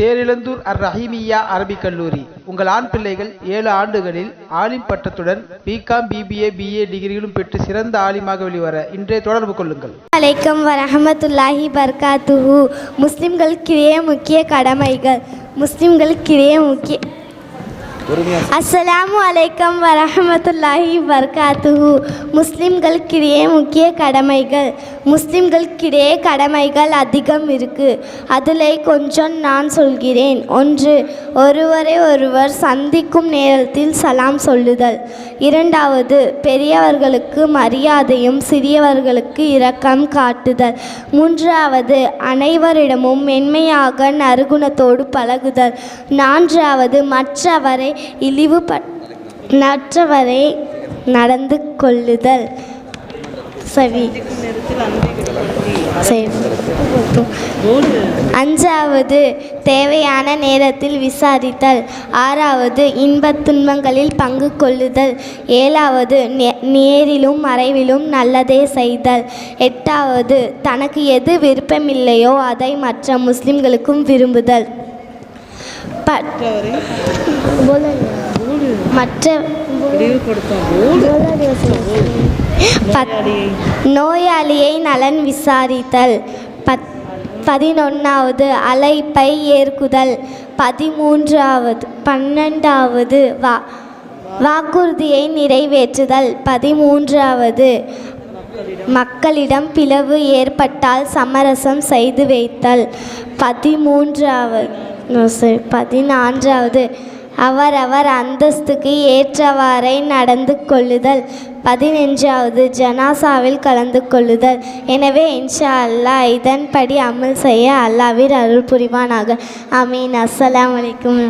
தேரிழந்தூர் அர் ரஹீமியா அரபிக் கல்லூரி. உங்கள் ஆண் பிள்ளைகள் ஏழு ஆண்டுகளில் ஆலிம் பட்டத்துடன் பிகாம் பிபிஏ பிஏ டிகிரிகளும் பெற்று சிறந்த ஆலிமாக வெளிவர இன்றைய தொடர்பு கொள்ளுங்கள். அலைக்கம் வரஹமத்துல்லாஹி பர்காத்துஹு முஸ்லிம்களுக்கிடையே முக்கிய கடமைகள். முஸ்லிம்களுக்கிடையே முக்கிய அஸ்ஸலாமு அலைக்கம் வரஹமத்துல்லாஹி வர்காத்துஹு முஸ்லிம்களுக்கிடையே முக்கிய கடமைகள் முஸ்லிம்களுக்கிடையே கடமைகள் அதிகம் இருக்கு. அதில் கொஞ்சம் நான் சொல்கிறேன். ஒன்று ஒருவரை ஒருவர் சந்திக்கும் நேரத்தில் சலாம் சொல்லுதல். இரண்டாவது பெரியவர்களுக்கு மரியாதையும் சிறியவர்களுக்கு இரக்கம் காட்டுதல். மூன்றாவது அனைவரிடமும் மென்மையாக நறுகுணத்தோடு பழகுதல். நான்காவது மற்றவரை இழிவுப நற்றவரை நடந்து கொள்ளுதல். சரி. அஞ்சாவது தேவையான நேரத்தில் விசாரித்தல். ஆறாவது இன்பத் துன்பங்களில் பங்கு கொள்ளுதல். ஏழாவது நே- நேரிலும் மறைவிலும் நல்லதே செய்தல். எட்டாவது தனக்கு எது விருப்பமில்லையோ அதை மற்ற முஸ்லிம்களுக்கும் விரும்புதல். மற்ற நோயாளியை நலன் விசாரித்தல். பத் பதினொன்றாவது அழைப்பை ஏற்குதல். பதிமூன்றாவது பன்னெண்டாவது வா வாக்குறுதியை நிறைவேற்றுதல். பதிமூன்றாவது மக்களிடம் பிளவு ஏற்பட்டால் சமரசம் செய்து வைத்தல். பதிமூன்றாவது சரி பதினான்காவது. அவரவர் அந்தஸ்துக்கு ஏற்றவாறை நடந்து கொள்ளுதல். பதினஞ்சாவது ஜனாசாவில் கலந்து கொள்ளுதல். எனவே இன்ஷா அல்லாஹ் இதன்படி அமல் செய்ய அல்லாவின் அருள் புரிவானாக. அமீன் அஸ்லாம் அலைக்கும்.